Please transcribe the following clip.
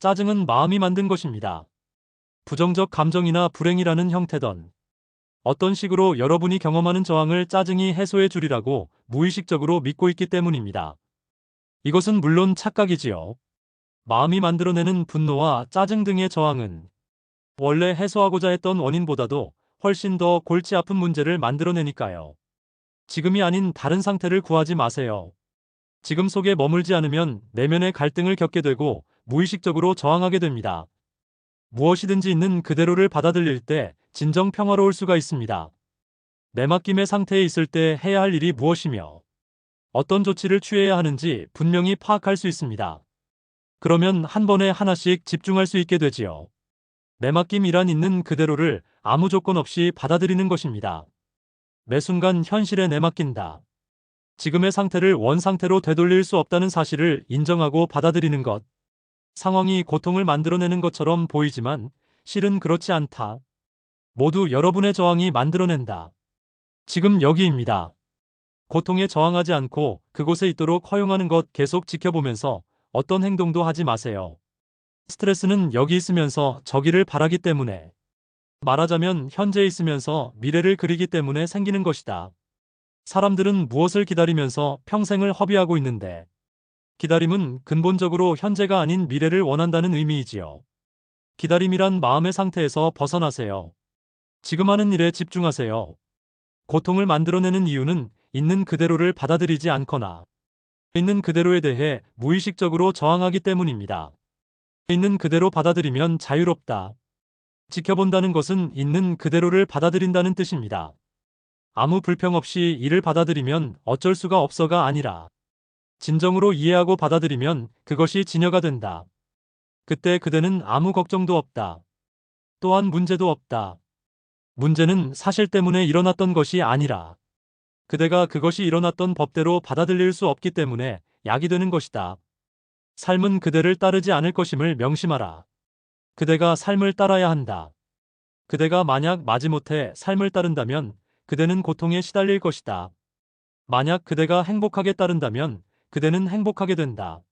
짜증은 마음이 만든 것입니다. 부정적 감정이나 불행이라는 형태던 어떤 식으로 여러분이 경험하는 저항을 짜증이 해소해 주리라고 무의식적으로 믿고 있기 때문입니다. 이것은 물론 착각이지요. 마음이 만들어내는 분노와 짜증 등의 저항은 원래 해소하고자 했던 원인보다도 훨씬 더 골치 아픈 문제를 만들어내니까요. 지금이 아닌 다른 상태를 구하지 마세요. 지금 속에 머물지 않으면 내면의 갈등을 겪게 되고 무의식적으로 저항하게 됩니다. 무엇이든지 있는 그대로를 받아들일 때 진정 평화로울 수가 있습니다. 내맡김의 상태에 있을 때 해야 할 일이 무엇이며 어떤 조치를 취해야 하는지 분명히 파악할 수 있습니다. 그러면 한 번에 하나씩 집중할 수 있게 되지요. 내맡김이란 있는 그대로를 아무 조건 없이 받아들이는 것입니다. 매 순간 현실에 내맡긴다. 지금의 상태를 원 상태로 되돌릴 수 없다는 사실을 인정하고 받아들이는 것. 상황이 고통을 만들어내는 것처럼 보이지만 실은 그렇지 않다. 모두 여러분의 저항이 만들어낸다. 지금 여기입니다. 고통에 저항하지 않고 그곳에 있도록 허용하는 것 계속 지켜보면서 어떤 행동도 하지 마세요. 스트레스는 여기 있으면서 저기를 바라기 때문에 말하자면 현재에 있으면서 미래를 그리기 때문에 생기는 것이다. 사람들은 무엇을 기다리면서 평생을 허비하고 있는데 기다림은 근본적으로 현재가 아닌 미래를 원한다는 의미이지요. 기다림이란 마음의 상태에서 벗어나세요. 지금 하는 일에 집중하세요. 고통을 만들어내는 이유는 있는 그대로를 받아들이지 않거나 있는 그대로에 대해 무의식적으로 저항하기 때문입니다. 있는 그대로 받아들이면 자유롭다. 지켜본다는 것은 있는 그대로를 받아들인다는 뜻입니다. 아무 불평 없이 이를 받아들이면 어쩔 수가 없어가 아니라 진정으로 이해하고 받아들이면 그것이 진여가 된다. 그때 그대는 아무 걱정도 없다. 또한 문제도 없다. 문제는 사실 때문에 일어났던 것이 아니라 그대가 그것이 일어났던 법대로 받아들일 수 없기 때문에 약이 되는 것이다. 삶은 그대를 따르지 않을 것임을 명심하라. 그대가 삶을 따라야 한다. 그대가 만약 마지못해 삶을 따른다면 그대는 고통에 시달릴 것이다. 만약 그대가 행복하게 따른다면 그대는 행복하게 된다.